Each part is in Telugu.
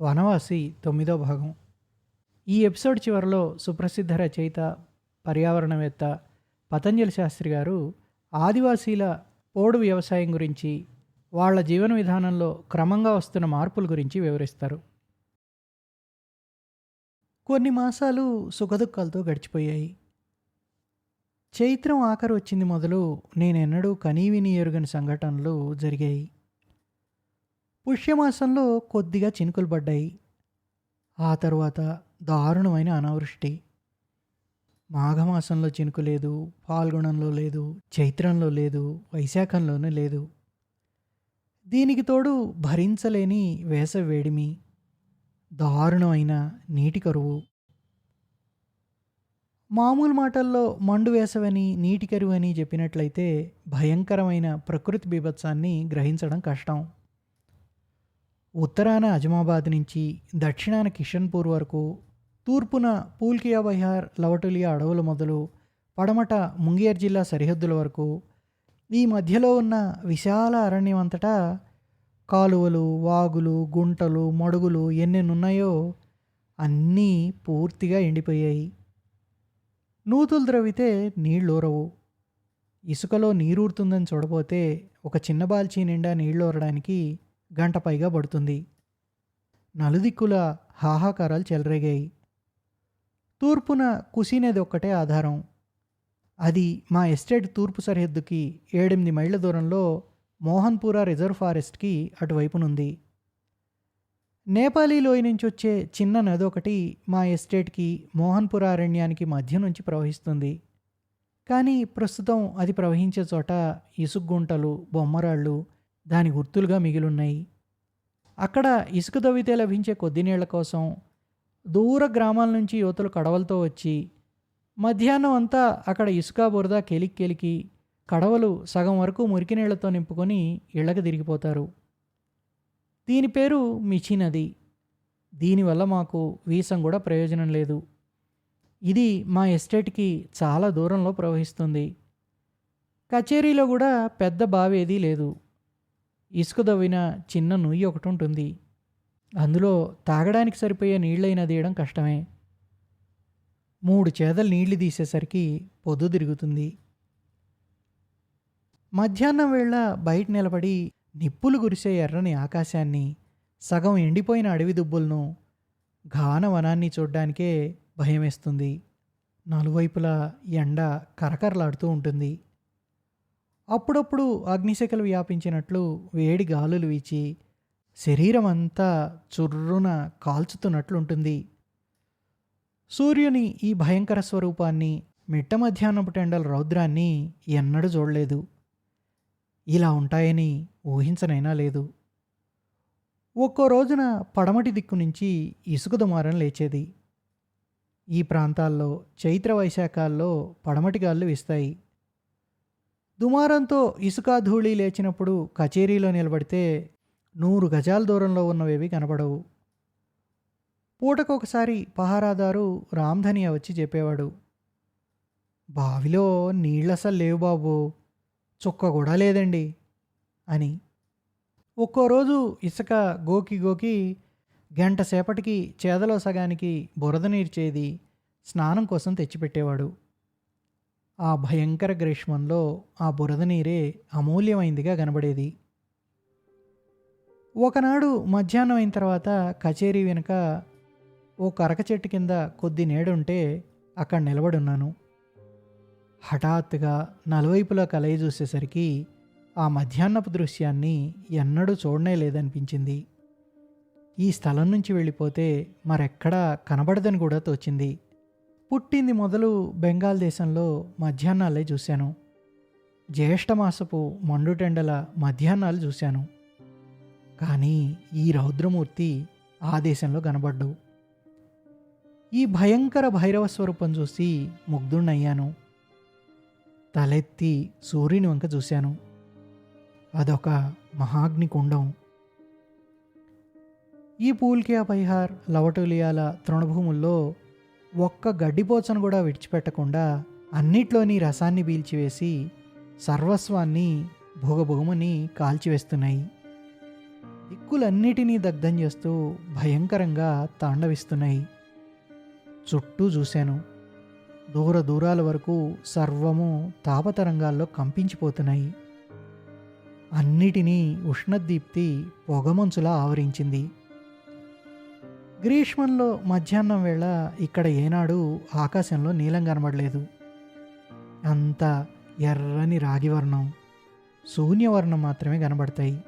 వనవాసి తొమ్మిదో భాగం. ఈ ఎపిసోడ్ చివరిలో సుప్రసిద్ధ రచయిత పర్యావరణవేత్త పతంజలి శాస్త్రి గారు ఆదివాసీల పోడు వ్యవసాయం గురించి వాళ్ళ జీవన విధానంలో క్రమంగా వస్తున్న మార్పుల గురించి వివరిస్తారు. కొన్ని మాసాలు సుఖదుఖాలతో గడిచిపోయాయి. చైత్రం ఆఖరు వచ్చింది మొదలు నేనెన్నడూ కనీవిని ఎరుగని సంఘటనలు జరిగాయి. పుష్యమాసంలో కొద్దిగా చినుకులు పడ్డాయి. ఆ తర్వాత దారుణమైన అనావృష్టి. మాఘమాసంలో చినుకు లేదు పాల్గొనంలో లేదు చైత్రంలో లేదు వైశాఖంలోనూ లేదు. దీనికి తోడు భరించలేని వేసవి వేడిమి దారుణమైన నీటి కరువు. మామూలు మాటల్లో మండు వేసవని నీటి కరువు అని చెప్పినట్లయితే భయంకరమైన ప్రకృతి బీభత్సాన్ని గ్రహించడం కష్టం. ఉత్తరాన అజమాబాద్ నుంచి దక్షిణాన కిషన్పూర్ వరకు తూర్పున పూల్కియా బహార్ లవటులియా అడవులు మొదలు పడమట ముంగేర్ జిల్లా సరిహద్దుల వరకు ఈ మధ్యలో ఉన్న విశాల అరణ్యం అంతటా కాలువలు వాగులు గుంటలు మడుగులు ఎన్నెన్నున్నాయో అన్నీ పూర్తిగా ఎండిపోయాయి. నూతులు ద్రవితే నీళ్ళూరవు ఇసుకలో నీరూరుతుందని చూడపోతే ఒక చిన్న బాల్చీ నిండా నీళ్ళూరడానికి గంట పైగా పడుతుంది. నలుదిక్కుల హాహాకారాలు చెలరేగాయి. తూర్పున కుసీనేది ఒక్కటే ఆధారం. అది మా ఎస్టేట్ తూర్పు సరిహద్దుకి ఏడెనిమిది మైళ్ళ దూరంలో మోహన్పురా రిజర్వ్ ఫారెస్ట్కి అటువైపునుంది. నేపాలీ లోయ నుంచి వచ్చే చిన్న నది ఒకటి మా ఎస్టేట్కి మోహన్పుర అరణ్యానికి మధ్య నుంచి ప్రవహిస్తుంది. కానీ ప్రస్తుతం అది ప్రవహించే చోట ఇసుగుంటలు బొమ్మరాళ్ళు దాని గుర్తులుగా మిగిలున్నాయి. అక్కడ ఇసుక తవ్వితే లభించే కొద్ది నీళ్ళ కోసం దూర గ్రామాల నుంచి యువతలు కడవలతో వచ్చి మధ్యాహ్నం అంతా అక్కడ ఇసుక బురద కెలికి కెలికి కడవలు సగం వరకు మురికి నీళ్ళతో నింపుకొని ఇళ్ళకి తిరిగిపోతారు. దీని పేరు మిచి నది. దీనివల్ల మాకు వీసం కూడా ప్రయోజనం లేదు. ఇది మా ఎస్టేట్కి చాలా దూరంలో ప్రవహిస్తుంది. కచేరీలో కూడా పెద్ద బావి ఏదీ లేదు. ఇసుక దవ్విన చిన్న నుయ్యి ఒకటి ఉంటుంది అందులో తాగడానికి సరిపోయే నీళ్ళైనా తీయడం కష్టమే. మూడు చేదలు నీళ్ళు తీసేసరికి పొద్దు తిరుగుతుంది. మధ్యాహ్నం వేళ బయట నిలబడి నిప్పులు గురిసే ఎర్రని ఆకాశాన్ని సగం ఎండిపోయిన అడవి దుబ్బులను ఘాన వనాన్ని చూడ్డానికే భయమేస్తుంది. నలువైపులా ఎండ కరకరలాడుతూ ఉంటుంది. అప్పుడప్పుడు అగ్నిశకలు వ్యాపించినట్లు వేడి గాలులు వీచి శరీరం అంతా చుర్రున కాల్చుతున్నట్లుంటుంది. సూర్యుని ఈ భయంకర స్వరూపాన్ని మిట్ట మధ్యాహ్నపు టెండల రౌద్రాన్ని ఎన్నడూ చూడలేదు. ఇలా ఉంటాయని ఊహించనైనా లేదు. ఒక్కో రోజున పడమటి దిక్కు నుంచి ఇసుక దుమారం లేచేది. ఈ ప్రాంతాల్లో చైత్ర వైశాఖాల్లో పడమటి గాళ్ళు వీస్తాయి. దుమారంతో ఇసుక ధూళి లేచినప్పుడు కచేరీలో నిలబడితే నూరు గజాల దూరంలో ఉన్నవేవి కనబడవు. పూటకొకసారి పహారాదారు రామ్ధనియా వచ్చి చెప్పేవాడు బావిలో నీళ్ళసలు లేవు బాబు చుక్క కూడా లేదండి అని. ఒక్కో రోజు ఇసుక గోకి గోకి గంట సేపటికి చేదలో సగానికి బురద నీర్చేది స్నానం కోసం తెచ్చిపెట్టేవాడు. ఆ భయంకర గ్రీష్మంలో ఆ బురద నీరే అమూల్యమైందిగా కనబడేది. ఒకనాడు మధ్యాహ్నం అయిన తర్వాత కచేరీ వెనుక ఓ కరక చెట్టు కింద కొద్ది నేడుంటే అక్కడ నిలబడున్నాను. హఠాత్తుగా నలువైపులా కలయి చూసేసరికి ఆ మధ్యాహ్నపు దృశ్యాన్ని ఎన్నడూ చూడనే లేదనిపించింది. ఈ స్థలం నుంచి వెళ్ళిపోతే మరెక్కడా కనబడదని కూడా తోచింది. పుట్టింది మొదలు బెంగాల్ దేశంలో మధ్యాహ్నాలే చూశాను. జ్యేష్ఠమాసపు మండుటెండల మధ్యాహ్నాలు చూశాను. కానీ ఈ రౌద్రమూర్తి ఆ దేశంలో కనబడ్డు. ఈ భయంకర భైరవ స్వరూపం చూసి ముగ్ధుణ్ణయ్యాను. తలెత్తి సూర్యుని వంక చూశాను. అదొక మహాగ్ని కుండం ఈ పూల్కియా బైహార్ లవటూలియాల తృణభూముల్లో ఒక్క గడ్డిపోచను కూడా విడిచిపెట్టకుండా అన్నిట్లోని రసాన్ని పీల్చివేసి సర్వస్వాన్ని భోగభోగమని కాల్చివేస్తున్నాయి. దిక్కులన్నిటినీ దగ్ధం చేస్తూ భయంకరంగా తాండవిస్తున్నాయి. చుట్టూ చూశాను. దూర దూరాల వరకు సర్వము తాపతరంగాల్లో కంపించిపోతున్నాయి. అన్నిటినీ ఉష్ణదీప్తి పొగమంచులా ఆవరించింది. గ్రీష్మంలో మధ్యాహ్నం వేళ ఇక్కడ ఏనాడు ఆకాశంలో నీలం కనబడలేదు. అంతా ఎర్రని రాగివర్ణం శూన్యవర్ణం మాత్రమే కనబడతాయి.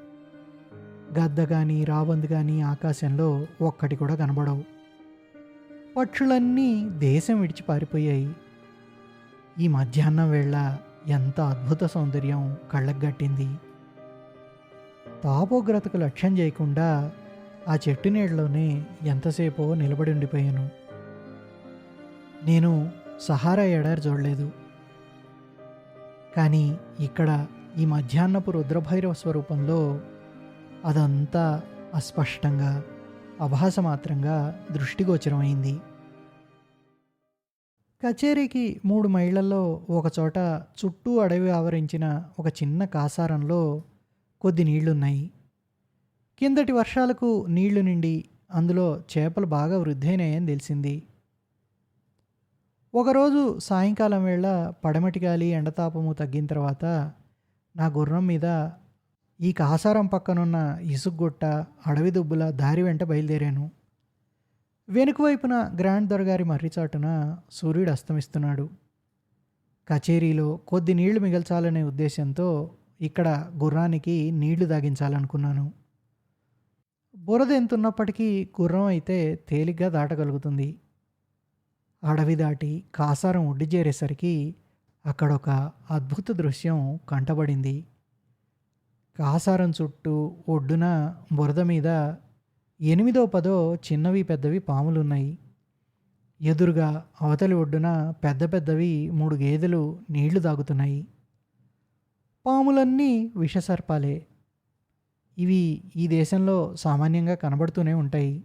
గద్ద కానీ రాబంద్ కానీ ఆకాశంలో ఒక్కటి కూడా కనబడవు. పక్షులన్నీ దేశం విడిచి పారిపోయాయి. ఈ మధ్యాహ్నం వేళ ఎంత అద్భుత సౌందర్యం కళ్ళకు గట్టింది తాపోగ్రతకు లక్ష్యం చేయకుండా ఆ చెట్టు నీడలోనే ఎంతసేపో నిలబడి ఉండిపోయాను. నేను సహారా ఎడారి చూడలేదు. కానీ ఇక్కడ ఈ మధ్యాహ్నపు రుద్రభైరవ స్వరూపంలో అదంతా అస్పష్టంగా అభాసమాత్రంగా దృష్టిగోచరమైంది. కచేరీకి మూడు మైళ్ళల్లో ఒకచోట చుట్టూ అడవి ఆవరించిన ఒక చిన్న కాసారంలో కొద్ది నీళ్ళున్నాయి. కిందటి వర్షాలకు నీళ్ళు నిండి అందులో చేపలు బాగా వృద్ధైనాయని తెలిసింది. ఒకరోజు సాయంకాలం వేళ పడమటి గాలి ఎండతాపము తగ్గిన తర్వాత నా గుర్రం మీద ఈ కాసారం పక్కనున్న ఇసుగుట్ట అడవి దుబ్బుల దారి వెంట బయలుదేరాను. వెనుక వైపున గ్రాండ్ దొరగారి మర్రిచాటున సూర్యుడు అస్తమిస్తున్నాడు. కచేరీలో కొద్ది నీళ్ళు మిగల్చాలనే ఉద్దేశంతో ఇక్కడ గుర్రానికి నీళ్ళు దాగించాలనుకున్నాను బురద ఎంతున్నప్పటికీ గుర్రం అయితే తేలిగ్గా దాటగలుగుతుంది. అడవి దాటి కాసారం ఒడ్డు చేరేసరికి అక్కడొక అద్భుత దృశ్యం కంటబడింది. కాసారం చుట్టూ ఒడ్డున బురద మీద ఎనిమిదో పదో చిన్నవి పెద్దవి పాములున్నాయి. ఎదురుగా అవతలి ఒడ్డున పెద్ద పెద్దవి మూడు గేదెలు నీళ్ళు తాగుతున్నాయి. పాములన్నీ విషసర్పాలే. ఇవి ఈ దేశంలో సామాన్యంగా కనబడుతూనే ఉంటాయి.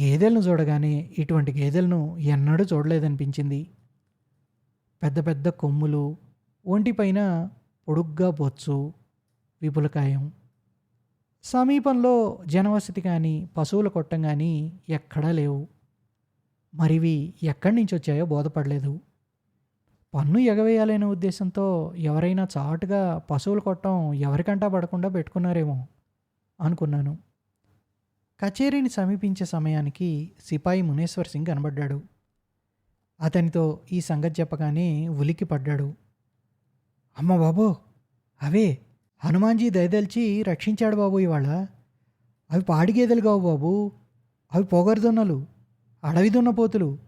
గేదెలను చూడగానే ఇటువంటి గేదెలను ఎన్నడూ చూడలేదనిపించింది. పెద్ద పెద్ద కొమ్ములు ఒంటిపైన పొడుగ్గా బొచ్చు విపులకాయం. సమీపంలో జనవసతి కానీ పశువుల కొట్టం కానీ ఎక్కడా లేవు. మరివి ఎక్కడి నుంచి వచ్చాయో బోధపడలేదు. పన్ను ఎగవేయాలనే ఉద్దేశంతో ఎవరైనా చాటుగా పశువులు కొట్టం ఎవరికంటా పడకుండా పెట్టుకున్నారేమో అనుకున్నాను. కచేరీని సమీపించే సమయానికి సిపాయి మునేశ్వర్ సింగ్ కనబడ్డాడు. అతనితో ఈ సంగతి చెప్పగానే ఉలికి పడ్డాడు. అమ్మ బాబు అవే హనుమాన్జీ దయదలిచి రక్షించాడు బాబు ఇవాళ. అవి పాడి గేదెలు కావు బాబు. అవి పొగరుదున్నలు అడవి దున్నపోతులు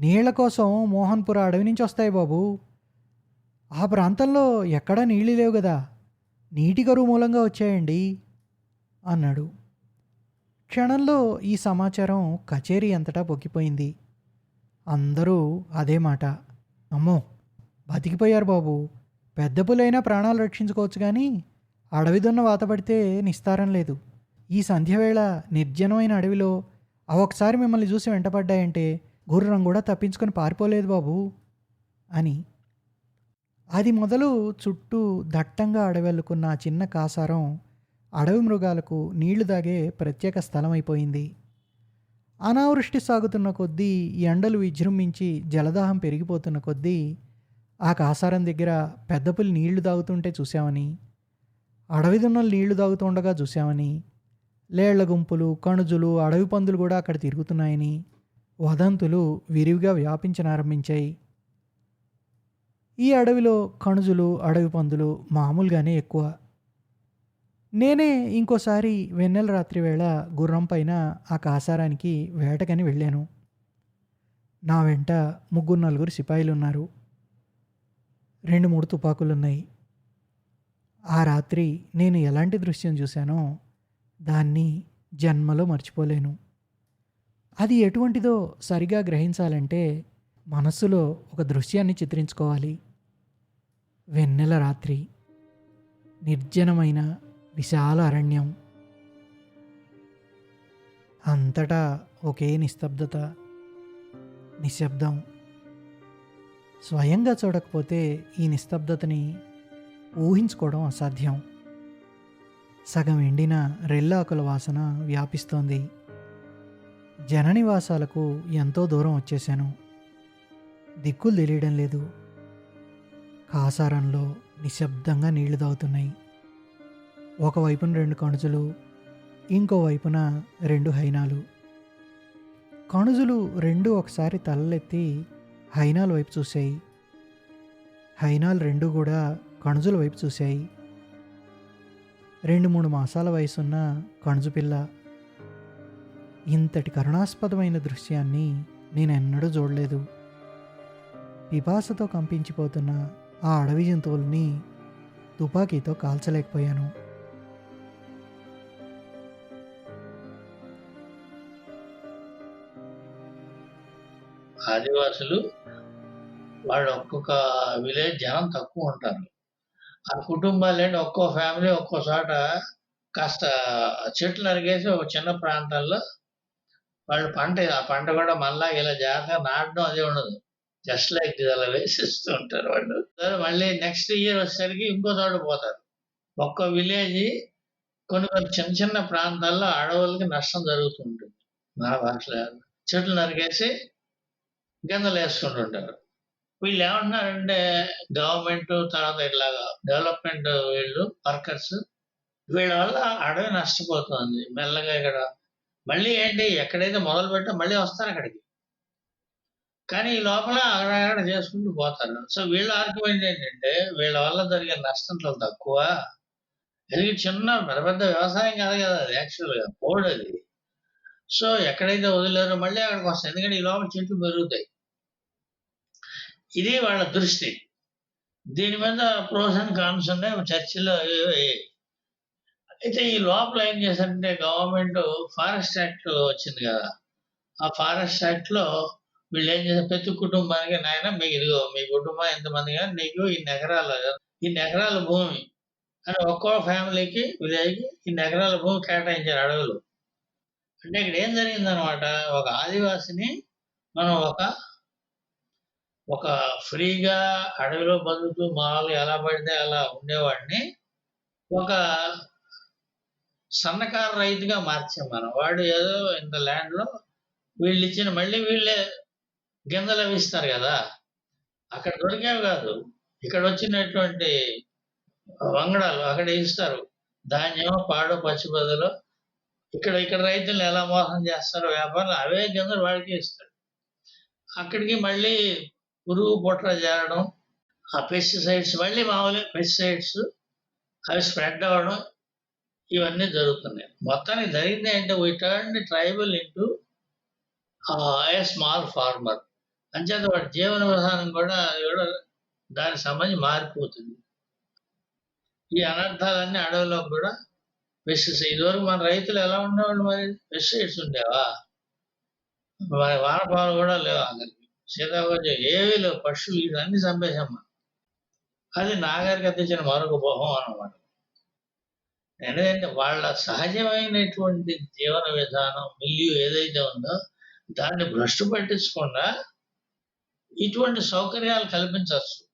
నీళ్ళ కోసం మోహన్పుర అడవి నుంచి వస్తాయి బాబు. ఆ ప్రాంతంలో ఎక్కడా నీళ్ళు లేవు కదా నీటి కరువు మూలంగా వచ్చాయండి అన్నాడు. క్షణంలో ఈ సమాచారం కచేరీ అంతటా పొక్కిపోయింది. అందరూ అదే మాట. అమ్మో బతికిపోయారు బాబు. పెద్ద పులైనా ప్రాణాలు రక్షించుకోవచ్చు కానీ అడవిదున్న వాత పడితే నిస్తారం లేదు. ఈ సంధ్యవేళ నిర్జనమైన అడవిలో అవొకసారి మిమ్మల్ని చూసి వెంటపడ్డాయంటే గుర్రం కూడా తప్పించుకొని పారిపోలేదు బాబు అని. అది మొదలు చుట్టూ దట్టంగా అడవెళ్ళుకున్న ఆ చిన్న కాసారం అడవి మృగాలకు నీళ్ళు దాగే ప్రత్యేక స్థలం అయిపోయింది అనావృష్టి సాగుతున్న కొద్దీ ఎండలు విజృంభించి జలదాహం పెరిగిపోతున్న కొద్దీ ఆ కాసారం దగ్గర పెద్ద పులి నీళ్ళు తాగుతుంటే చూసామని అడవి దున్నలు నీళ్ళు తాగుతుండగా చూసామని లేళ్ళ గుంపులు కణుజులు అడవి పందులు కూడా అక్కడ తిరుగుతున్నాయని వదంతులు విరివిగా వ్యాపించనారంభించాయి. ఈ అడవిలో కణుజులు అడవి పందులు మామూలుగానే ఎక్కువ. నేనే ఇంకోసారి వెన్నెల రాత్రి వేళ గుర్రం పైన ఆ కాసారానికి వేటకని వెళ్ళాను. నా వెంట ముగ్గురు నలుగురు సిపాయిలు ఉన్నారు రెండు మూడు తుపాకులున్నాయి. ఆ రాత్రి నేను ఎలాంటి దృశ్యం చూశానో దాన్ని జన్మలో మర్చిపోలేను. అది ఎటువంటిదో సరిగా గ్రహించాలంటే మనస్సులో ఒక దృశ్యాన్ని చిత్రించుకోవాలి. వెన్నెల రాత్రి నిర్జనమైన విశాల అరణ్యం. అంతటా ఒకే నిస్తబ్దత నిశ్శబ్దం. స్వయంగా చూడకపోతే ఈ నిస్తబ్దతని ఊహించుకోవడం అసాధ్యం. సగం ఎండిన రెల్లాకుల వాసన వ్యాపిస్తోంది. జననివాసాలకు ఎంతో దూరం వచ్చేశాను. దిక్కులు తెలియడం లేదు. కాసారంలో నిశ్శబ్దంగా నీళ్ళు తాగుతున్నాయి. ఒకవైపున రెండు కణుజులు ఇంకోవైపున రెండు హైనాలు. కణుజులు రెండు ఒకసారి తలలెత్తి హైనాల వైపు చూశాయి. హైనాలు రెండు కూడా కణుజుల వైపు చూశాయి. రెండు మూడు మాసాల వయసున్న కణుజు పిల్ల ఇంతటి కరుణాస్పదమైన దృశ్యాన్ని నేను ఎన్నడూ చూడలేదు. పిపాసతో కంపించిపోతున్న ఆ అడవి జంతువుల్ని తుపాకీతో కాల్చలేకపోయాను. ఆదివాసులు వాళ్ళు ఒక్కొక్క విలేజ్ జనం తక్కువ ఉంటారు. ఆ కుటుంబాలు ఏంటి ఒక్కో ఫ్యామిలీ ఒక్కో చోట కాస్త చెట్లు నరిగేసి ఒక చిన్న ప్రాంతాల్లో వాళ్ళు పంట ఆ పంట కూడా మళ్ళా ఇలా జాగ్రత్తగా నాటడం అది ఉండదు. జస్ట్ లైక్ అలా వేసిస్తూ ఉంటారు వాళ్ళు. మళ్ళీ నెక్స్ట్ ఇయర్ వచ్చేసరికి ఇంకో చోట పోతారు. ఒక్కో విలేజ్ కొన్ని కొన్ని చిన్న చిన్న ప్రాంతాల్లో అడవులకి నష్టం జరుగుతుంటుంది నా భాషలో చెట్లు నరికేసి గింజలు వేసుకుంటుంటారు వీళ్ళు ఏమంటున్నారంటే గవర్నమెంట్ తర్వాత ఇట్లాగా డెవలప్మెంట్ వీళ్ళు వర్కర్స్ వీళ్ళ వల్ల అడవి నష్టపోతుంది. మెల్లగా ఇక్కడ మళ్ళీ ఏంటి? ఎక్కడైతే మొదలు పెట్టా మళ్ళీ వస్తారు అక్కడికి. కానీ ఈ లోపల అక్కడ చేసుకుంటూ పోతారు సో వీళ్ళ ఆర్గ్యుమెంట్ ఏంటంటే వీళ్ళ వల్ల జరిగే నష్టం చాలా తక్కువ. ఇది చిన్న పెద్ద పెద్ద వ్యవసాయం కాదు కదా అది యాక్చువల్గా బోర్డు అది. సో ఎక్కడైతే వదిలేరో మళ్ళీ అక్కడికి వస్తాయి ఎందుకంటే ఈ లోపల చెట్లు పెరుగుతాయి. ఇది వాళ్ళ దృష్టి. దీని మీద ప్రోస్ అండ్ కాన్స్ ఉన్నాయి. చర్చిలో అయ్యాయి. అయితే ఈ లోపల ఏం చేశారంటే గవర్నమెంట్ ఫారెస్ట్ యాక్ట్ వచ్చింది కదా. ఆ ఫారెస్ట్ యాక్ట్లో వీళ్ళు ఏం చేశారు? ప్రతి కుటుంబానికి నాయన మీకు ఇదిగో మీ కుటుంబం ఎంతమంది కానీ నీకు ఈ ఎకరాలు ఇన్ని ఎకరాల భూమి అని ఒక్కో ఫ్యామిలీకి విలేజ్కి ఇన్ని ఎకరాల భూమి కేటాయించారు అడవులు. అంటే ఇక్కడ ఏం జరిగిందనమాట ఒక ఆదివాసిని మనం ఒక ఒక ఫ్రీగా అడవిలో బతుకుతూ మామూలుగా ఎలా పడితే అలా ఉండేవాడిని. ఒక సన్నకారు రైతుగా మార్చాం మనం. వాడు ఏదో ఇంత ల్యాండ్లో వీళ్ళు ఇచ్చిన మళ్ళీ వీళ్ళే గింజలు అవి ఇస్తారు కదా. అక్కడ దొరికేవి కాదు. ఇక్కడ వచ్చినటువంటి వంగడాలు అక్కడ ఇస్తారు. ధాన్యం పాడు పచ్చి బదులు ఇక్కడ ఇక్కడ రైతులను ఎలా మోసం చేస్తారో వ్యాపారులు అవే గింజలు వాడికి ఇస్తారు అక్కడికి మళ్ళీ పురుగు పుట్ర చేరడం ఆ పెస్టిసైడ్స్ మళ్ళీ మామూలు పెస్టిసైడ్స్ అవి స్ప్రెడ్ అవ్వడం ఇవన్నీ జరుగుతున్నాయి. మొత్తానికి జరిగింది ఏంటంటే we turn tribal into a small farmer అంచేత వాడి జీవన విధానం కూడా అది కూడా దానికి సంబంధించి మారిపోతుంది. ఈ అనర్థాలన్నీ అడవిలో కూడా పెస్టిసైడ్ ఇదివరకు మన రైతులు ఎలా ఉండేవాళ్ళు మరి? పెస్టిసైడ్స్ ఉండేవా? మరి వానపాలు కూడా లేవు అందరికి. సీతాకోజం ఏవి లేవు. పక్షులు ఇవన్నీ చంపేశామ్మా అది నాగరికత ఇచ్చిన మరొక భోహం అనమాట ఎందుకంటే వాళ్ళ సహజమైనటువంటి జీవన విధానం మిల్యూ ఏదైతే ఉందో దాన్ని భ్రష్టు పట్టించకుండా ఇటువంటి సౌకర్యాలు కల్పించవచ్చు.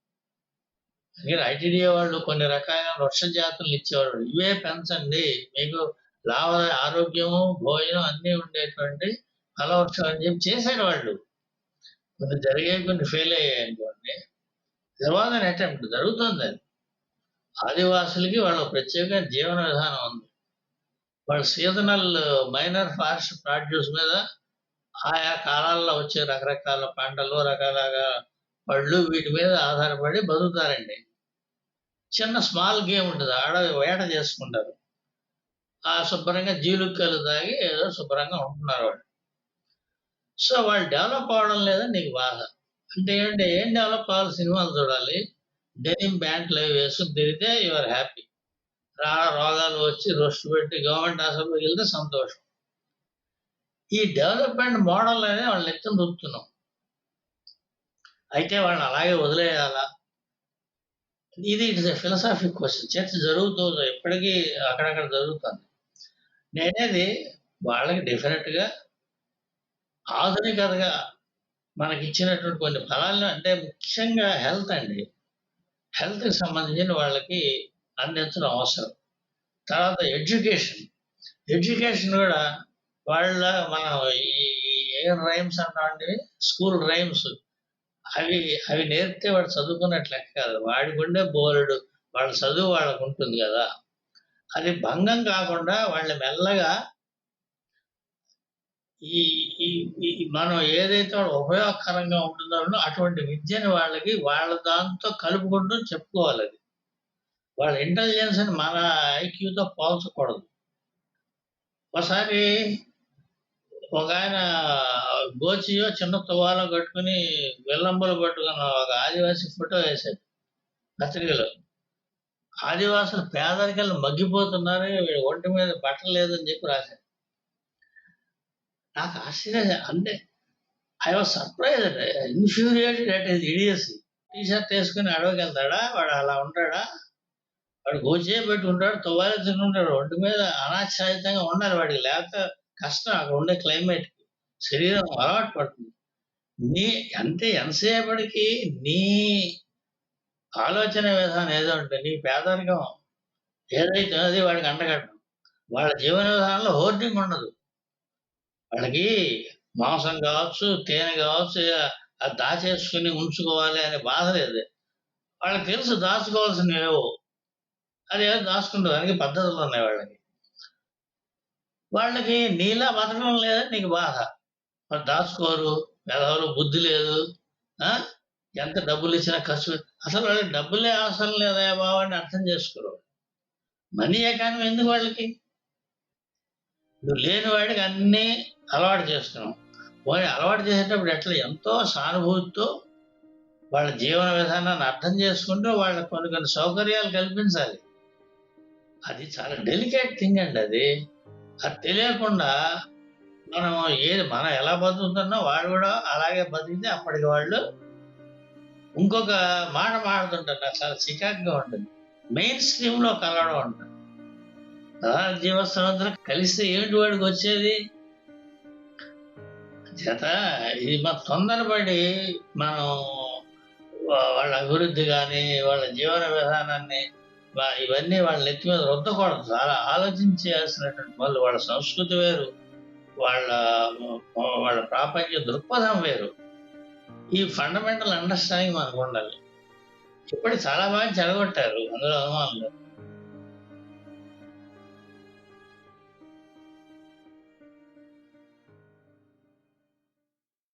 మీరు ఐటీడీఏ వాళ్ళు కొన్ని రకాల వృక్ష జాతులు ఇచ్చేవాళ్ళు. ఇవే పెంచండి. మీకు లాభ ఆరోగ్యము భోజనం అన్నీ ఉండేటువంటి ఫలవృక్షం అని చెప్పి చేశారు వాళ్ళు. కొన్ని జరిగే కొన్ని ఫెయిల్ అయ్యాయి అనుకోండి. తర్వాత అటెంప్ట్ జరుగుతుంది అది. ఆదివాసులకి వాళ్ళ ప్రత్యేక జీవన విధానం ఉంది. వాళ్ళ సీజనల్ మైనర్ ఫారెస్ట్ ప్రాడ్యూస్ మీద ఆయా కాలాల్లో వచ్చే రకరకాల పంటలు రకరకాల పళ్ళు వీటి మీద ఆధారపడి బతుకుతారండి. చిన్న స్మాల్ గేమ్ ఉంటుంది. ఆడ వేట చేసుకుంటారు. ఆ శుభ్రంగా జీలుక్కలు తాగి ఏదో శుభ్రంగా ఉంటున్నారు వాళ్ళు. సో వాళ్ళు డెవలప్ అవ్వడం లేదని నీకు బాధ. అంటే ఏంటంటే ఏం డెవలప్ అవ్వాలి సినిమాలు చూడాలి? డెనిమ్ ప్యాంట్లు అవి వేసుకుని తిరిగితే యువర్ హ్యాపీ రా రోగాలు వచ్చి రొస్ట్ పెట్టి గవర్నమెంట్ హాస్పిటల్కి వెళ్తే సంతోషం. ఈ డెవలప్మెంట్ మోడల్ అనేది వాళ్ళని ఎత్తున చూపుతున్నాం అయితే వాళ్ళని అలాగే వదిలేయాలా? ఇది ఇట్స్ ఫిలసాఫిక్ క్వశ్చన్ చర్చ జరుగుతుంది ఎప్పటికీ అక్కడక్కడ జరుగుతుంది. నేనేది వాళ్ళకి డెఫినెట్గా ఆధునికతగా మనకి ఇచ్చినటువంటి కొన్ని ఫలాలను అంటే ముఖ్యంగా హెల్త్ అండి. హెల్త్కి సంబంధించిన వాళ్ళకి అందించడం అవసరం తర్వాత ఎడ్యుకేషన్. ఎడ్యుకేషన్ కూడా వాళ్ళ మనం ఈ ఏం రైమ్స్ అంటే స్కూల్ రైమ్స్. అవి అవి నేర్పితే వాడు చదువుకున్నట్టు కాదు కాదు. వాడికుండే బోలెడు వాళ్ళ చదువు వాళ్ళకు ఉంటుంది కదా అది భంగం కాకుండా వాళ్ళని మెల్లగా ఈ ఈ మనం ఏదైతే ఉపయోగకరంగా ఉంటుందో అటువంటి విద్యని వాళ్ళకి వాళ్ళ దాంతో కలుపుకుంటూ చెప్పుకోవాలది. వాళ్ళ ఇంటెలిజెన్స్‌ని మన ఐక్యూతో పోల్చకూడదు. ఒకసారి ఒక ఆయన గోచియో చిన్న తువాలో కట్టుకొని విల్లంబులు పట్టుకున్న ఒక ఆదివాసి ఫోటో వేశాడు పత్రికలో. ఆదివాసులు పేదరికలు మగ్గిపోతున్నారు. వీడు ఒంటి మీద బట్టలు లేదని చెప్పి రాశాడు. నాకు ఆశ్చర్యం అంటే I was surprise infuriated at is idiocy. T shirt అడవికి అడవికెళ్తాడా? వాడు అలా ఉంటాడా? వాడు గోచే పెట్టుకుంటాడు. తింటుంటాడు ఒంటి మీద అనాచ్ఛాదితంగా ఉండాలి వాడికి. లేకపోతే కష్టం అక్కడ ఉండే క్లైమేట్ శరీరం అలవాటు పడుతుంది. నీ అంటే ఎంతసేపటికి నీ ఆలోచన విధానం ఏదో ఉంటే నీ పేదరికం ఏదైతే అది వాడికి అంటగట్టడం. వాళ్ళ జీవన విధానంలో హోర్డింగ్ ఉండదు. వాళ్ళకి మాంసం కావచ్చు తేనె కావచ్చు అది దాచేసుకొని ఉంచుకోవాలి అనే బాధ లేదు. వాళ్ళకి తెలుసు దాచుకోవాల్సినవేవో. అదే దాచుకుంటారు. పద్ధతులు ఉన్నాయి వాళ్ళకి. వాళ్ళకి నీలా బతకడం లేదని నీకు బాధ. మరి దాచుకోరు. ఎవరు బుద్ధి లేదు. ఆ! ఎంత డబ్బులిచ్చినా ఖర్చు అసలు వాళ్ళకి డబ్బులే అవసరం లేదా బాబు అని అర్థం చేసుకోరు. మనీ ఎకానమీ ఎందుకు వాళ్ళకి? నువ్వు లేని వాడికి అన్నీ అలవాటు చేస్తున్నాం పోనీ అలవాటు చేసేటప్పుడు ఎట్లా ఎంతో సానుభూతితో వాళ్ళ జీవన విధానాన్ని అర్థం చేసుకుంటూ వాళ్ళకి కొన్ని కొన్ని సౌకర్యాలు కల్పించాలి. అది చాలా డెలికేట్ థింగ్ అండి అది. అది తెలియకుండా మనం ఏది మనం ఎలా బతుకుతున్నా వాడు కూడా అలాగే బతికితే అప్పటికి వాళ్ళు ఇంకొక మాట మాడుతుంటారు నాకు చాలా చికాకుగా ఉంటుంది. మెయిన్ స్ట్రీమ్‌లో కలవడం అంటారు. ప్రధాన జీవస్రవంతులు కలిస్తే ఏమిటి వాడికి వచ్చేది? చేత ఇది మనం తొందరపడి మనం వాళ్ళ అభివృద్ధి కానీ వాళ్ళ జీవన విధానాన్ని ఇవన్నీ వాళ్ళ నెత్తి మీద రుద్దకూడదు. చాలా ఆలోచించేయాల్సినటువంటి వాళ్ళు వాళ్ళ సంస్కృతి వేరు. వాళ్ళ వాళ్ళ ప్రాపంచ దృక్పథం వేరు. ఈ ఫండమెంటల్ అండర్‌స్టాండింగ్ మనకుండాలి. ఇప్పటికి చాలా బాగా చెడగొట్టారు. అందులో అనుమానం లేదు.